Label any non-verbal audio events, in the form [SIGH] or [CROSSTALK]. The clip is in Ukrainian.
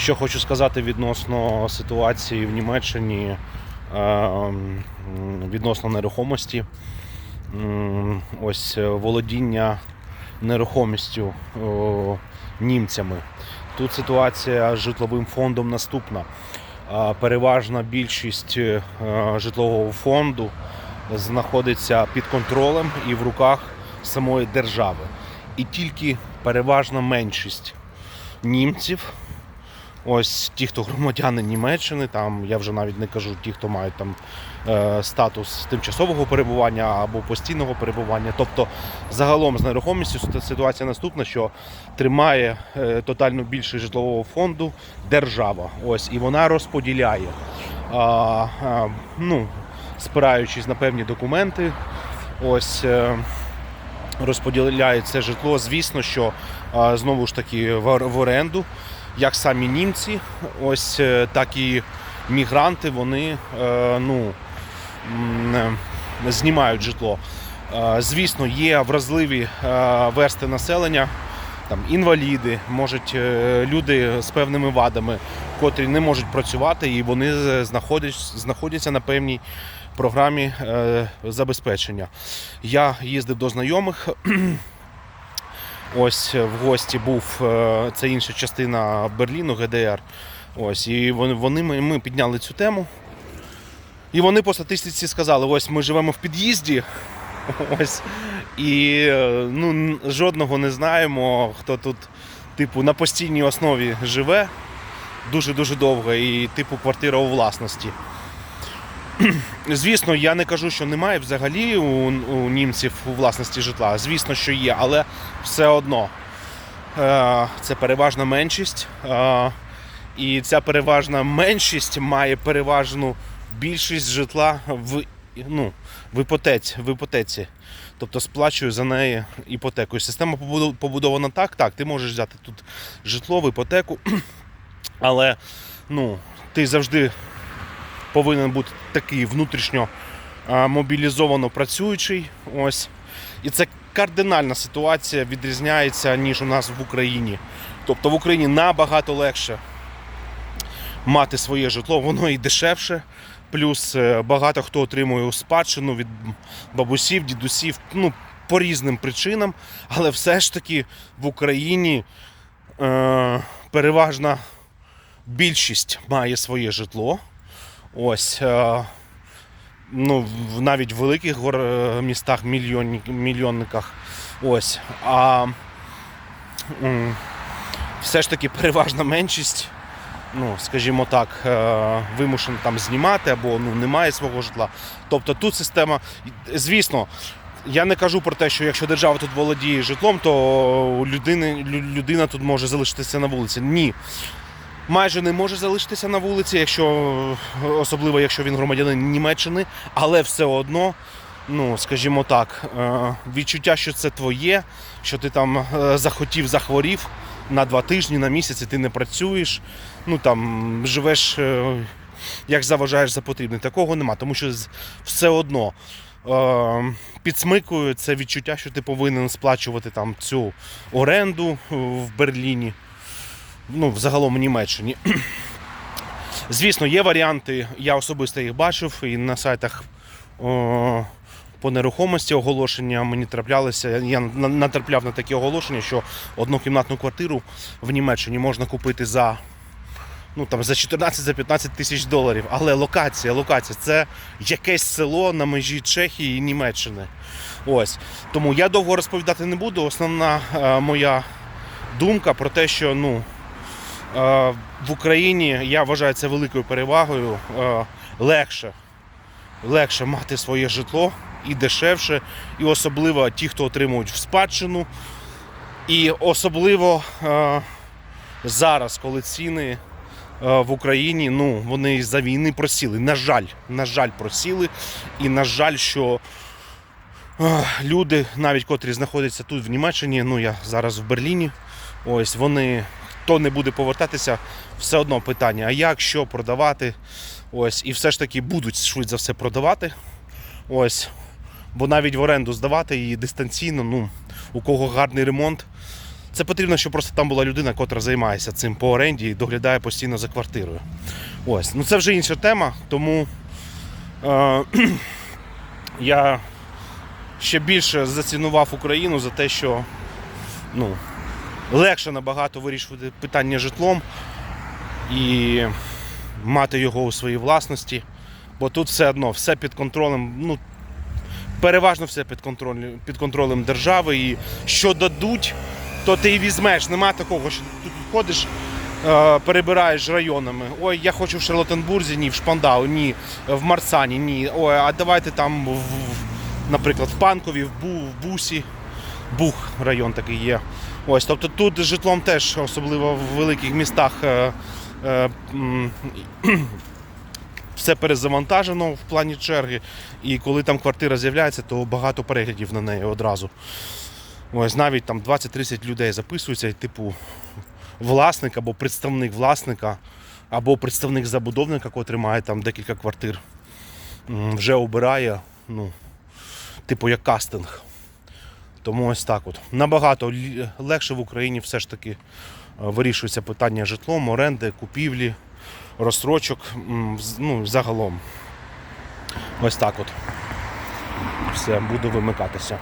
Що хочу сказати відносно ситуації в Німеччині е, відносно нерухомості. Ось е, володіння нерухомістю німцями. Тут ситуація з житловим фондом наступна. Переважна більшість е, житлового фонду знаходиться під контролем і в руках самої держави. І тільки переважна меншість німців, ось ті, хто громадяни Німеччини, там я вже навіть не кажу ті, хто мають там е, статус тимчасового перебування або постійного перебування. Тобто, загалом з нерухомістю ситуація наступна, що тримає е, тотальну більшість житлового фонду держава. Ось і вона розподіляє. А, а, ну, спираючись на певні документи, ось е, розподіляє це житло. Звісно, що знову ж таки в оренду, як самі німці, ось е, так і мігранти, вони е, ну, е, знімають житло. Звісно, є вразливі версти населення, там інваліди, можуть люди з певними вадами, котрі не можуть працювати, і вони знаходять- знаходяться на певній програмі забезпечення. Я їздив до знайомих. [CLEARS THROAT] Ось в гості був е, це інша частина Берліну, ГДР. Ось, і вони, ми підняли цю тему. І вони по статистиці сказали: ось ми живемо в під'їзді. [LAUGHS] Ось, і е, ну, жодного не знаємо, хто тут, типу, на постійній основі живе дуже-дуже довго, і типу квартира у власності. [CLEARS THROAT] Звісно, я не кажу, що немає взагалі у, у німців у власності житла. Звісно, що є, але все одно е, це переважна меншість. Е, і ця переважна меншість має переважну більшість житла в, ну, в, іпотеці, в іпотеці. Тобто сплачує за неї іпотеку. Система побудована так, так, ти можеш взяти тут житло в іпотеку, [CLEARS THROAT] але ну, ти завжди повинен бути такий внутрішньо мобілізовано працюючий. Ось. І це кардинальна ситуація відрізняється, ніж у нас в Україні. Тобто в Україні набагато легше мати своє житло, воно і дешевше. Плюс е, багато хто отримує у спадщину від бабусів, дідусів, ну, по різним причинам. Але все ж таки в Україні е, переважна більшість має своє житло. Ось. Е, ну, навіть в великих е, містах, мільйонні, мільйонниках. Ось. А все ж таки переважна меншість, ну, скажімо так, е, вимушена там знімати або ну, немає свого житла. Тобто тут система, звісно, я не кажу про те, що якщо держава тут володіє житлом, то людини, людина тут може залишитися на вулиці. Ні. Майже не може залишитися на вулиці, якщо особливо якщо він громадянин Німеччини, але все одно, ну скажімо так, е, відчуття, що це твоє, що ти там е, захотів, захворів на два тижні, на місяць, і ти не працюєш. Ну там живеш е, як заважаєш за потрібне. Такого нема, тому що все одно підсмикує це відчуття, що ти повинен сплачувати там цю оренду в Берліні ну, взагалом в Німеччині. [CLEARS THROAT] Звісно, є варіанти, я особисто їх бачив і на сайтах о, по нерухомості оголошення мені траплялися. Я на- натрапляв на такі оголошення, що однокімнатну квартиру в Німеччині можна купити за, ну, там, за 14-15 тисяч доларів. Але локація, локація це якесь село на межі Чехії і Німеччини. Ось. Тому я довго розповідати не буду. Основна е, моя думка про те, що ну, в Україні я вважаю це великою перевагою. Е, Легше, легше мати своє житло і дешевше, і особливо ті, хто отримують в спадщину. І особливо е, зараз, коли ціни е, в Україні, ну, вони за війни просіли. На жаль, на жаль, просіли. І на жаль, що е, люди, навіть котрі знаходяться тут в Німеччині, ну я зараз в Берліні, ось вони хто не буде повертатися, все одно питання, а як, що продавати. Ось, і все ж таки будуть швидше за все продавати. Ось. Бо навіть в оренду здавати її дистанційно, ну, у кого гарний ремонт, Це потрібно, щоб просто там була людина, котра займається цим по оренді і доглядає постійно за квартирою. Ось. Ну це вже інша тема, тому е, [CLEARS THROAT] я ще більше зацінував Україну за те, що ну, легше набагато вирішувати питання житлом і мати його у своїй власності. Бо тут все одно, все під контролем, ну, переважно все під контролем, під контролем держави. І що дадуть, то ти і візьмеш. Нема такого, що тут ходиш, е, перебираєш районами. Ой, я хочу в Шарлоттенбурзі, ні, в Шпандау, ні, в Марсані, ні. Ой, а давайте там, в- наприклад, в Панкові, в, Бу, в Бусі. Бух район такий є. Ось, тобто тут житлом теж, особливо в великих містах, е, е, [CLEARS THROAT] все перезавантажено в плані черги. І коли там квартира з'являється, то багато переглядів на неї одразу. Ось навіть там 20-30 людей записуються, і типу власник або представник власника, або представник забудовника, котрий має там декілька квартир, вже обирає, ну, типу як кастинг. Тому ось так от. Набагато легше в Україні все ж таки е, вирішується питання житлом, оренди, купівлі, розстрочок, ну, загалом. Ось так от. Все, буду вимикатися.